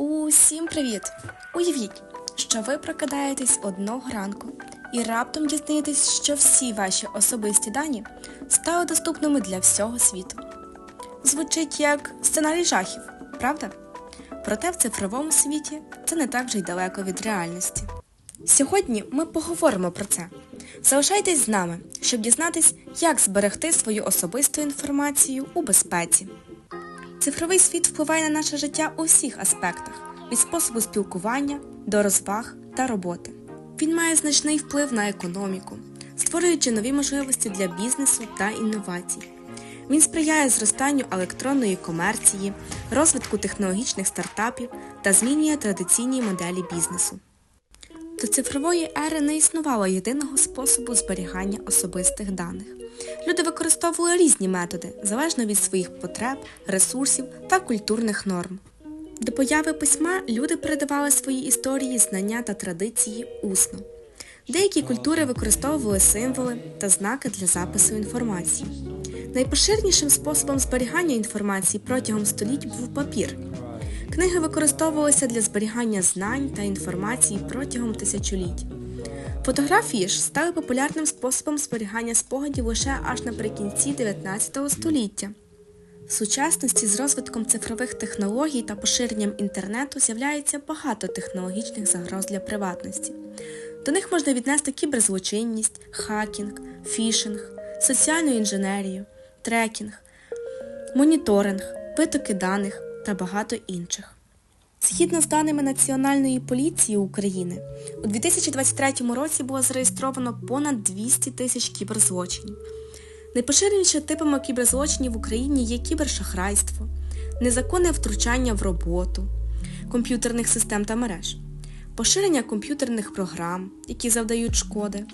Усім привіт! Уявіть, що ви прокидаєтесь одного ранку і раптом дізнаєтесь, що всі ваші особисті дані стали доступними для всього світу. Звучить як сценарій жахів, правда? Проте в цифровому світі це не так вже й далеко від реальності. Сьогодні ми поговоримо про це. Залишайтесь з нами, щоб дізнатись, як зберегти свою особисту інформацію у безпеці. Цифровий світ впливає на наше життя у всіх аспектах від способу спілкування до розваг та роботи. Він має значний вплив на економіку, створюючи нові можливості для бізнесу та інновацій. Він сприяє зростанню електронної комерції, розвитку технологічних стартапів та змінює традиційні моделі бізнесу. До цифрової ери не існувало єдиного способу зберігання особистих даних. Люди використовували різні методи, залежно від своїх потреб, ресурсів та культурних норм. До появи письма люди передавали свої історії, знання та традиції усно. Деякі культури використовували символи та знаки для запису інформації. Найпоширенішим способом зберігання інформації протягом століть був папір. Книги використовувалися для зберігання знань та інформації протягом тисячоліть. Фотографії ж стали популярним способом зберігання спогадів лише аж наприкінці 19 століття. В сучасності з розвитком цифрових технологій та поширенням інтернету з'являється багато технологічних загроз для приватності. До них можна віднести кіберзлочинність, хакінг, фішинг, соціальну інженерію, трекінг, моніторинг, витоки даних та багато інших. Згідно з даними Національної поліції України, у 2023 році було зареєстровано понад 200 тисяч кіберзлочинів. Найпоширенішими типами кіберзлочинів в Україні є кібершахрайство, незаконне втручання в роботу комп'ютерних систем та мереж, поширення комп'ютерних програм, які завдають шкоди,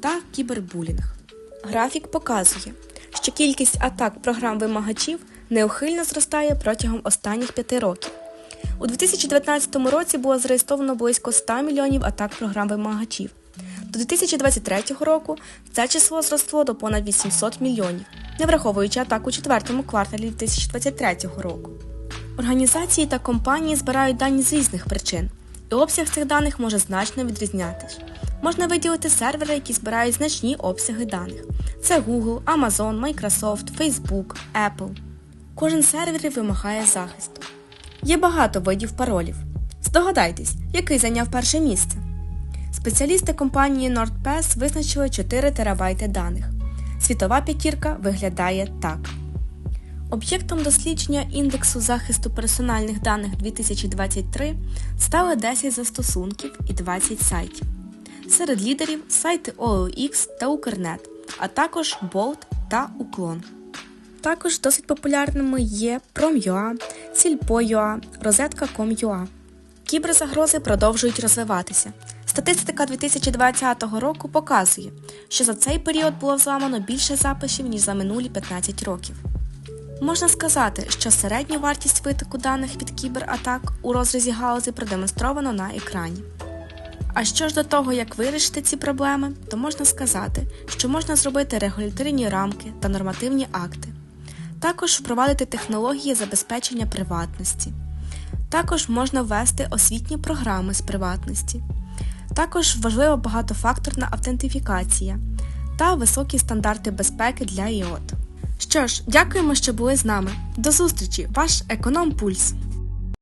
та кібербулінг. Графік показує, що кількість атак програм вимагачів неухильно зростає протягом останніх п'яти років. У 2019 році було зареєстровано близько 100 мільйонів атак програм вимагачів. До 2023 року це число зросло до понад 800 мільйонів, не враховуючи атак у четвертому кварталі 2023 року. Організації та компанії збирають дані з різних причин, і обсяг цих даних може значно відрізнятись. Можна виділити сервери, які збирають значні обсяги даних. Це Google, Amazon, Microsoft, Facebook, Apple. Кожен сервер вимагає захисту. Є багато видів паролів. Здогадайтесь, який зайняв перше місце. Спеціалісти компанії NordPass визначили 4 терабайти даних. Світова п'ятірка виглядає так. Об'єктом дослідження індексу захисту персональних даних 2023 стали 10 застосунків і 20 сайтів. Серед лідерів сайти OLX та Укрнет, а також Bolt та Уклон. Також досить популярними є Prom.ua, Сільпо.ua, Розетка.com.ua. Кіберзагрози продовжують розвиватися. Статистика 2020 року показує, що за цей період було взламано більше записів, ніж за минулі 15 років. Можна сказати, що середню вартість витоку даних від кібератак у розрізі галузі продемонстровано на екрані. А що ж до того, як вирішити ці проблеми, то можна сказати, що можна зробити регуляторні рамки та нормативні акти. Також впровадити технології забезпечення приватності. Також можна ввести освітні програми з приватності. Також важлива багатофакторна автентифікація та високі стандарти безпеки для ІОТ. Що ж, дякуємо, що були з нами. До зустрічі, ваш Економ Пульс!